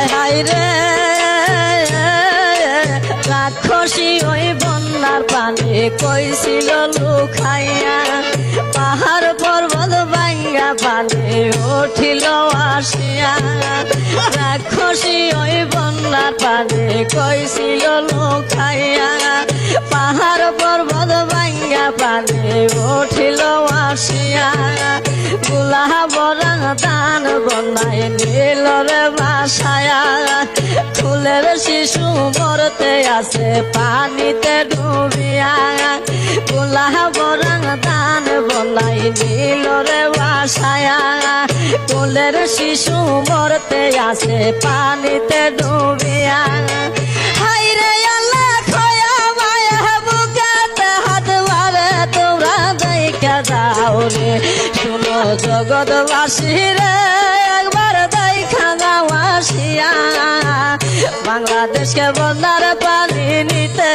হায় হায় রে, রাক্ষসী ওই বন্যার কইছিল লুখাইয়া পাহাড় পর্বত ভাঙ্গা পানি উঠিল আসিয়া। রাক্ষসী ওই বন্যার পানি কইছিল লুখাইয়া পাহাড় পর্বত ভাঙ্গা পানি উঠিল আসিয়া। গুলা বনাই নীলরে বাসায়া, ফুলের শিশু মরতে আছে পানিতে ডুবিয়া। গুলা বরং দান বনাই নীলরে বাসায়া, ফুলের শিশু মরতে আছে পানিতে ডুবিয়া। হাইরে আল্লাহ বাংলাদেশকে বন্যার পানি নিতে